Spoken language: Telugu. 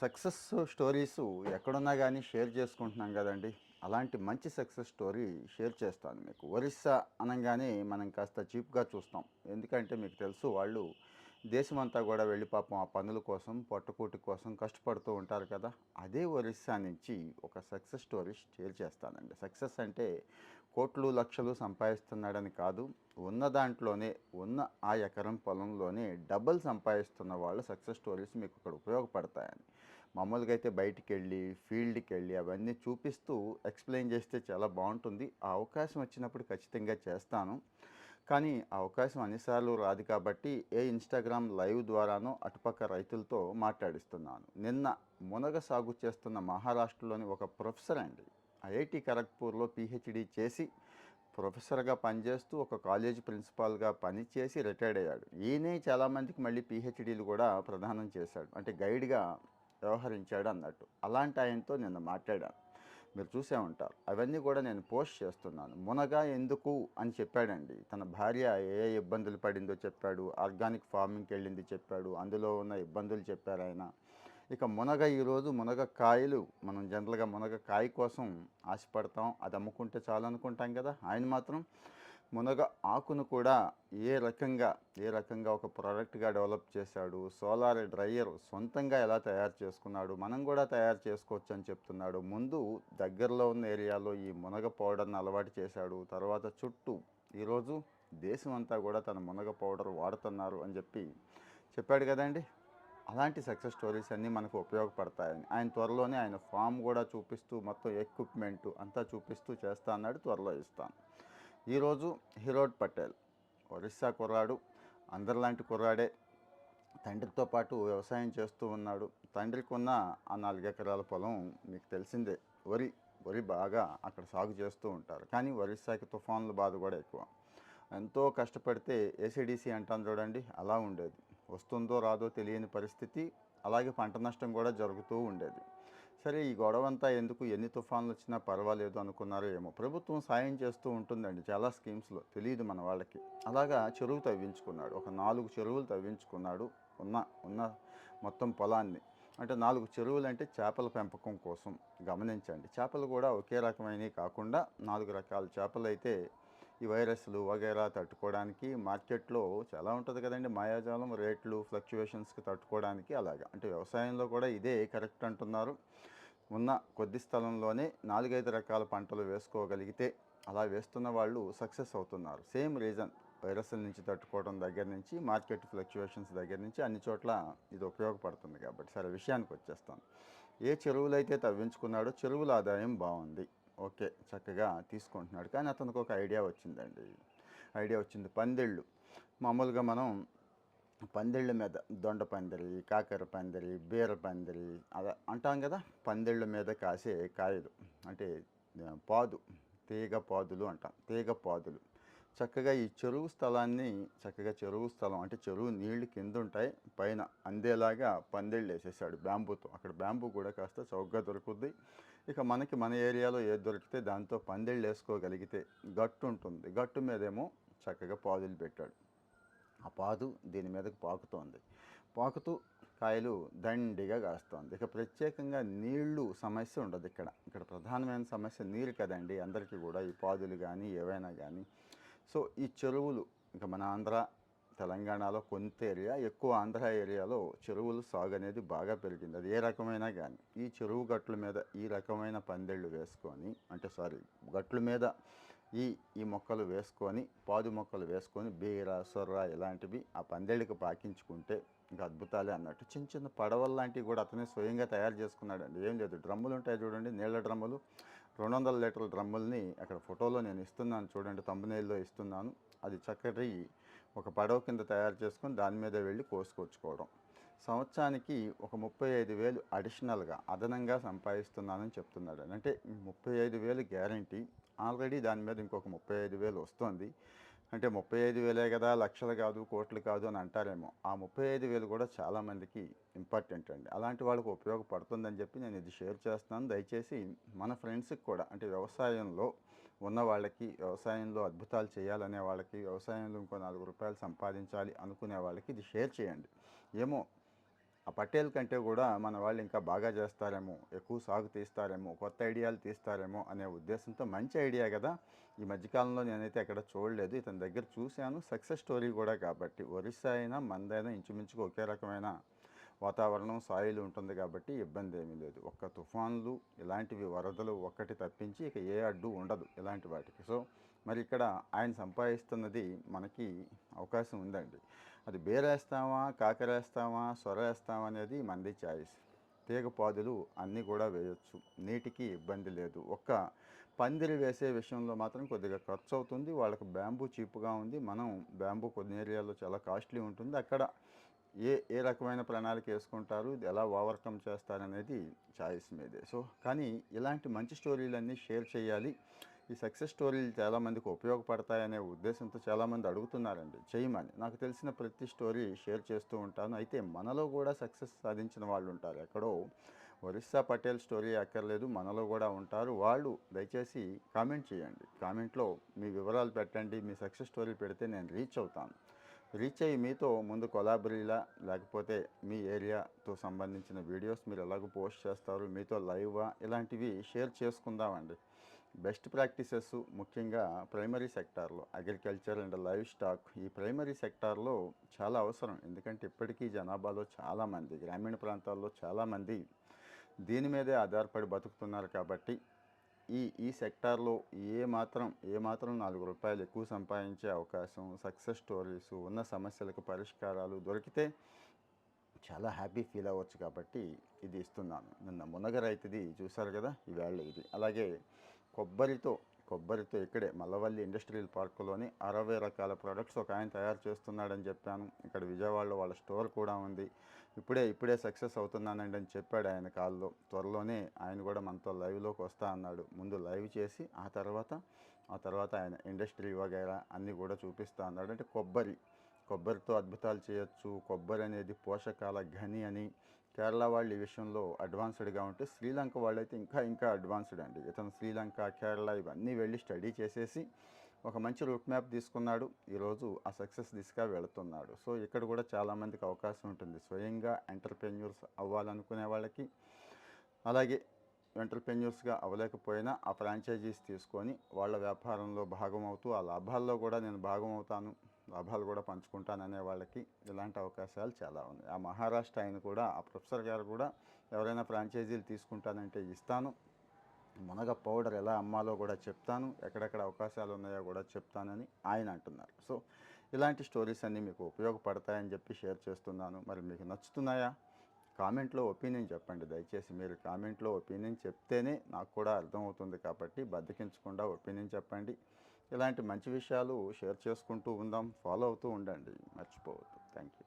సక్సెస్ స్టోరీస్ ఎక్కడున్నా కానీ షేర్ చేసుకుంటున్నాం కదండి. అలాంటి మంచి సక్సెస్ స్టోరీ షేర్ చేస్తాను మీకు. ఒరిస్సా అనగానే మనం కాస్త చీప్గా చూస్తాం. ఎందుకంటే మీకు తెలుసు వాళ్ళు దేశమంతా కూడా వెళ్ళి పాపం ఆ పనుల కోసం పొట్టకూటి కోసం కష్టపడుతూ ఉంటారు కదా. అదే ఒరిస్సా నుంచి ఒక సక్సెస్ స్టోరీ షేర్ చేస్తానండి. సక్సెస్ అంటే కోట్లు లక్షలు సంపాదిస్తున్నాడని కాదు ఉన్న దాంట్లోనే ఉన్న ఆ ఎకరం పొలంలోనే డబ్బులు సంపాదిస్తున్న వాళ్ళ సక్సెస్ స్టోరీస్ మీకు ఇక్కడ ఉపయోగపడతాయని. మామూలుగా అయితే బయటికి వెళ్ళి ఫీల్డ్కి వెళ్ళి అవన్నీ చూపిస్తూ ఎక్స్ప్లెయిన్ చేస్తే చాలా బాగుంటుంది ఆ అవకాశం వచ్చినప్పుడు ఖచ్చితంగా చేస్తాను. కానీ ఆ అవకాశం అన్నిసార్లు రాదు కాబట్టి ఏ ఇన్స్టాగ్రామ్ లైవ్ ద్వారానో అటుపక్క రైతులతో మాట్లాడిస్తున్నాను. నిన్న మునగ సాగు చేస్తున్న మహారాష్ట్రలోని ఒక ప్రొఫెసర్ అండి. ఐఐటి ఖరగ్పూర్లో పిహెచ్డి చేసి ప్రొఫెసర్గా పనిచేస్తూ ఒక కాలేజ్ ప్రిన్సిపాల్గా పనిచేసి రిటైర్డ్ అయ్యాడు. ఈయనే చాలామందికి మళ్ళీ పిహెచ్డీలు కూడా ప్రదానం చేశాడు. అంటే గైడ్గా వ్యవహరించాడు అన్నట్టు అలాంటి ఆయనతో నిన్న మాట్లాడాను. మీరు చూసే ఉంటారు. అవన్నీ కూడా నేను పోస్ట్ చేస్తున్నాను. మునగా ఎందుకు అని చెప్పాడండి. తన భార్య ఏ ఇబ్బందులు పడిందో చెప్పాడు. ఆర్గానిక్ ఫార్మింగ్కి వెళ్ళింది చెప్పాడు. అందులో ఉన్న ఇబ్బందులు చెప్పారు ఆయన. ఇక మునగ ఈరోజు మునగ కాయలు మనం జనరల్గా మునగ కాయ కోసం ఆశపడతాం. అది అమ్ముకుంటే చాలు అనుకుంటాం కదా. ఆయన మాత్రం మునగ ఆకును కూడా ఏ రకంగా ఏ రకంగా ఒక ప్రోడక్ట్గా డెవలప్ చేశాడు సోలార్ డ్రయర్ సొంతంగా ఎలా తయారు చేసుకున్నాడు మనం కూడా తయారు చేసుకోవచ్చు అని చెప్తున్నాడు. ముందు దగ్గరలో ఉన్న ఏరియాలో ఈ మునగ పౌడర్ని అలవాటు చేశాడు. తర్వాత చుట్టూ ఈరోజు దేశం అంతా కూడా తన మునగ పౌడర్ వాడుతున్నారు అని చెప్పి చెప్పాడు కదండి. అలాంటి సక్సెస్ స్టోరీస్ అన్నీ మనకు ఉపయోగపడతాయని. ఆయన త్వరలోనే ఆయన ఫామ్ కూడా చూపిస్తూ మొత్తం ఎక్విప్మెంట్ అంతా చూపిస్తూ చేస్తా అన్నాడు. త్వరలో ఇస్తాను. ఈరోజు హిరోడ్ పటేల్ ఒరిస్సా కుర్రాడు అందరిలాంటి కుర్రాడే. తండ్రితో పాటు వ్యవసాయం చేస్తూ ఉన్నాడు. తండ్రికి ఉన్న ఆ నాలుగు ఎకరాల పొలం మీకు తెలిసిందే వరి వరి బాగా అక్కడ సాగు చేస్తూ ఉంటారు. కానీ ఒరిస్సాకి తుఫాన్ల బాధ కూడా ఎక్కువ. ఎంతో కష్టపడితే ఏసీడీసీ అంటాను చూడండి అలా ఉండేది. వస్తుందో రాదో తెలియని పరిస్థితి అలాగే పంట నష్టం కూడా జరుగుతూ ఉండేది. సరే ఈ గొడవ అంతా ఎందుకు? ఎన్ని తుఫాన్లు వచ్చినా పర్వాలేదు అనుకున్నారో ఏమో. ప్రభుత్వం సాయం చేస్తూ ఉంటుందండి చాలా స్కీమ్స్లో. తెలియదు మన వాళ్ళకి. అలాగా చెరువు తవ్వించుకున్నాడు. ఒక నాలుగు చెరువులు తవ్వించుకున్నాడు ఉన్న ఉన్న మొత్తం పొలాన్ని. అంటే నాలుగు చెరువులు అంటే చేపల పెంపకం కోసం గమనించండి. చేపలు కూడా ఒకే రకమైనవి కాకుండా నాలుగు రకాల చేపలు అయితే ఈ వైరస్లు వగైరా తట్టుకోవడానికి మార్కెట్లో చాలా ఉంటుంది కదండి. మాయాజాలం రేట్లు ఫ్లక్చువేషన్స్కి తట్టుకోవడానికి అలాగా. అంటే వ్యవసాయంలో కూడా ఇదే కరెక్ట్ అంటున్నారు. ఉన్న కొద్ది స్థలంలోనే నాలుగైదు రకాల పంటలు వేసుకోగలిగితే అలా వేస్తున్న వాళ్ళు సక్సెస్ అవుతున్నారు. సేమ్ రీజన్ వైరస్ల నుంచి తట్టుకోవడం దగ్గర నుంచి మార్కెట్ ఫ్లక్చువేషన్స్ దగ్గర నుంచి అన్ని చోట్ల ఇది ఉపయోగపడుతుంది కాబట్టి సరే విషయానికి వచ్చేస్తాను. ఏ చెరువులు అయితే తవ్వించుకున్నాడో చెరువుల ఆదాయం బాగుంది. ఓకే చక్కగా తీసుకుంటున్నాడు. కానీ అతనికి ఒక ఐడియా వచ్చిందండి. ఐడియా వచ్చింది పందిళ్ళు. మామూలుగా మనం పందిళ్ళ మీద దొండ పందిరి కాకర పందిరి బీర పందిరి అలా అంటాం కదా పందిళ్ళ మీద కాసే కాయలు. అంటే పాదు తీగ పాదులు అంటాం తీగ పాదులు. చక్కగా ఈ చెరువు స్థలాన్ని చక్కగా చెరువు స్థలం అంటే చెరువు నీళ్ళు కింద ఉంటాయి పైన అందేలాగా పందిళ్ళు వేసేసాడు బ్యాంబూతో. అక్కడ బ్యాంబూ కూడా కాస్త చౌకగా దొరుకుద్ది. ఇక మనకి మన ఏరియాలో ఏది దొరికితే దాంతో పందిళ్ళు వేసుకోగలిగితే గట్టు ఉంటుంది గట్టు మీదేమో చక్కగా పాదులు పెట్టాడు. ఆ పాదు దీని మీదకి పాకుతోంది. పాకుతూ కాయలు దండిగా కాస్తోంది. ఇక ప్రత్యేకంగా నీళ్ళు సమస్య ఉండదు ఇక్కడ. ఇక్కడ ప్రధానమైన సమస్య నీరు కదండి. అందరికీ కూడా ఈ పాదులు కానీ ఏవైనా కానీ సో ఈ చెరువులు ఇంకా మన ఆంధ్ర తెలంగాణలో కొంత ఏరియా ఎక్కువ ఆంధ్ర ఏరియాలో చెరువులు సాగు అనేది బాగా పెరిగింది. అది ఏ రకమైనా కానీ ఈ చెరువు గట్ల మీద ఈ రకమైన పందిళ్ళు వేసుకొని అంటే సారీ గట్ల మీద ఈ ఈ మొక్కలు వేసుకొని పాదు మొక్కలు వేసుకొని బీర సొర్ర ఇలాంటివి ఆ పందేళ్ళకి పాకించుకుంటే ఇంకా అద్భుతాలే అన్నట్టు. చిన్న చిన్న పడవలు లాంటివి కూడా అతనే స్వయంగా తయారు చేసుకున్నాడండి. ఏం లేదు. డ్రమ్ములు ఉంటాయి చూడండి. నీళ్ళ డ్రమ్ములు. రెండు వందల లీటర్ల డ్రమ్ముల్ని అక్కడ ఫోటోలో నేను ఇస్తున్నాను చూడండి. తమ్మునేల్లో ఇస్తున్నాను. అది చక్కటి ఒక పడవ కింద తయారు చేసుకొని దాని మీద వెళ్ళి కోసుకొచ్చుకోవడం. సంవత్సరానికి ఒక ముప్పై ఐదు వేలు అడిషనల్గా అదనంగా సంపాదిస్తున్నానని చెప్తున్నాడు. అంటే ముప్పై ఐదు వేలు గ్యారంటీ. ఆల్రెడీ దాని మీద ఇంకొక ముప్పై ఐదు వేలు వస్తుంది. అంటే ముప్పై ఐదు వేలే కదా లక్షలు కాదు కోట్లు కాదు అని అంటారేమో. ఆ ముప్పై ఐదు వేలు కూడా చాలామందికి ఇంపార్టెంట్ అండి. అలాంటి వాళ్ళకు ఉపయోగపడుతుందని చెప్పి నేను ఇది షేర్ చేస్తున్నాను. దయచేసి మన ఫ్రెండ్స్కి కూడా అంటే వ్యవసాయంలో ఉన్న వాళ్ళకి వ్యవసాయంలో అద్భుతాలు చేయాలనే వాళ్ళకి వ్యవసాయంలో ఇంకో నాలుగు రూపాయలు సంపాదించాలి అనుకునే వాళ్ళకి ఇది షేర్ చేయండి. ఏమో ఆ పటేల్ కంటే కూడా మన వాళ్ళు ఇంకా బాగా చేస్తారేమో ఎక్కువ సాగు తీస్తారేమో కొత్త ఐడియాలు తీస్తారేమో అనే ఉద్దేశంతో మంచి ఐడియా కదా. ఈ మధ్యకాలంలో నేనైతే ఎక్కడ చూడలేదు. ఇతని దగ్గర చూశాను. సక్సెస్ స్టోరీ కూడా కాబట్టి ఒరిస్సా అయినా మందైనా ఇంచుమించుకు ఒకే రకమైన వాతావరణం సాయిలు ఉంటుంది కాబట్టి ఇబ్బంది ఏమీ లేదు. ఒక్క తుఫాన్లు ఇలాంటివి వరదలు ఒక్కటి తప్పించి ఇక ఏ అడ్డు ఉండదు ఇలాంటి వాటికి. సో మరి ఇక్కడ ఆయన సంపాదిస్తున్నది మనకి అవకాశం ఉందండి. అది బేరేస్తామా కాకరేస్తామా సొరేస్తామా అనేది మంది ఛాయిస్. తీగ పాదులు అన్నీ కూడా వేయొచ్చు. నీటికి ఇబ్బంది లేదు. ఒక్క పందిరి వేసే విషయంలో మాత్రం కొద్దిగా ఖర్చు అవుతుంది వాళ్ళకి బ్యాంబూ చీప్గా ఉంది. మనం బ్యాంబూ కొన్ని ఏరియాలో చాలా కాస్ట్లీ ఉంటుంది. అక్కడ ఏ ఏ రకమైన ప్రణాళిక వేసుకుంటారు? ఇది ఎలా ఓవర్కమ్ చేస్తారనేది చాయిస్ మీదే. సో కానీ ఇలాంటి మంచి స్టోరీలన్నీ షేర్ చేయాలి. ఈ సక్సెస్ స్టోరీలు చాలామందికి ఉపయోగపడతాయనే ఉద్దేశంతో చాలామంది అడుగుతున్నారండి చేయమని నాకు తెలిసిన ప్రతి స్టోరీ షేర్ చేస్తూ ఉంటాను. అయితే మనలో కూడా సక్సెస్ సాధించిన వాళ్ళు ఉంటారు. ఎక్కడో ఒరిస్సా పటేల్ స్టోరీ అక్కర్లేదు మనలో కూడా ఉంటారు. వాళ్ళు దయచేసి కామెంట్ చేయండి. కామెంట్లో మీ వివరాలు పెట్టండి మీ సక్సెస్ స్టోరీ పెడితే నేను రీచ్ అవుతాను. రీచ్ అయ్యి మీతో ముందు కొలాబరీలా లేకపోతే మీ ఏరియాతో సంబంధించిన వీడియోస్ మీరు ఎలాగో పోస్ట్ చేస్తారు మీతో లైవ్గా ఇలాంటివి షేర్ చేసుకుందామండి. బెస్ట్ ప్రాక్టీసెస్ ముఖ్యంగా ప్రైమరీ సెక్టార్లో అగ్రికల్చర్ అండ్ లైవ్ స్టాక్ ఈ ప్రైమరీ సెక్టార్లో చాలా అవసరం. ఎందుకంటే ఇప్పటికీ జనాభాలో చాలామంది గ్రామీణ ప్రాంతాల్లో చాలామంది దీని మీదే ఆధారపడి బతుకుతున్నారు కాబట్టి ఈ ఈ సెక్టార్లో ఏ మాత్రం ఏ మాత్రం నాలుగు రూపాయలు ఎక్కువ సంపాదించే అవకాశం సక్సెస్ స్టోరీస్ ఉన్న సమస్యలకు పరిష్కారాలు దొరికితే చాలా హ్యాపీ ఫీల్ అవ్వచ్చు కాబట్టి ఇది ఇస్తున్నాను. నిన్న మునగ రైతుది చూశారు కదా ఈవేళ ఇది. అలాగే కొబ్బరితో కొబ్బరితో ఇక్కడే మల్లవల్లి ఇండస్ట్రియల్ పార్కులోని అరవై రకాల ప్రొడక్ట్స్ ఒక ఆయన తయారు చేస్తున్నాడని చెప్పాను. ఇక్కడ విజయవాడలో వాళ్ళ స్టోర్ కూడా ఉంది. ఇప్పుడే ఇప్పుడే సక్సెస్ అవుతున్నానండి అని చెప్పాడు ఆయన కాల్లో. త్వరలోనే ఆయన కూడా మనతో లైవ్లోకి వస్తా అన్నాడు. ముందు లైవ్ చేసి ఆ తర్వాత ఆ తర్వాత ఆయన ఇండస్ట్రీ వగైరా అన్నీ కూడా చూపిస్తా అన్నాడు. అంటే కొబ్బరి కొబ్బరితో అద్భుతాలు చేయొచ్చు. కొబ్బరి అనేది పోషకాల ఘని అని కేరళ వాళ్ళు ఈ విషయంలో అడ్వాన్స్డ్గా ఉంటే శ్రీలంక వాళ్ళైతే ఇంకా ఇంకా అడ్వాన్స్డ్ అండి. ఇతను శ్రీలంక కేరళ ఇవన్నీ వెళ్ళి స్టడీ చేసేసి ఒక మంచి రూట్ మ్యాప్ తీసుకున్నాడు. ఈరోజు ఆ సక్సెస్ దిశగా వెళుతున్నాడు. సో ఇక్కడ కూడా చాలామందికి అవకాశం ఉంటుంది. స్వయంగా ఎంటర్ప్రెన్యూర్స్ అవ్వాలనుకునే వాళ్ళకి అలాగే ఎంటర్ప్రెన్యూర్స్గా అవ్వలేకపోయినా ఆ ఫ్రాంచైజీస్ తీసుకొని వాళ్ళ వ్యాపారంలో భాగం అవుతూ ఆ లాభాల్లో కూడా నేను భాగం అవుతాను. లాభాలు కూడా పంచుకుంటాననే వాళ్ళకి ఇలాంటి అవకాశాలు చాలా ఉన్నాయి. ఆ మహారాష్ట్ర ఆయన కూడా ఆ ప్రొఫెసర్ గారు కూడా ఎవరైనా ఫ్రాంచైజీలు తీసుకుంటానంటే ఇస్తాను. మునగ పౌడర్ ఎలా అమ్మాలో కూడా చెప్తాను. ఎక్కడెక్కడ అవకాశాలు ఉన్నాయో కూడా చెప్తానని ఆయన అంటున్నారు. సో ఇలాంటి స్టోరీస్ అన్నీ మీకు ఉపయోగపడతాయని చెప్పి షేర్ చేస్తున్నాను. మరి మీకు నచ్చుతున్నాయా? కామెంట్లో ఒపీనియన్ చెప్పండి. దయచేసి మీరు కామెంట్లో ఒపీనియన్ చెప్తేనే నాకు కూడా అర్థమవుతుంది కాబట్టి బద్దకించకుండా ఒపీనియన్ చెప్పండి. ఇలాంటి మంచి విషయాలు షేర్ చేసుకుంటూ ఉందాం. ఫాలో అవుతూ ఉండండి. మర్చిపోవద్దు. Thank you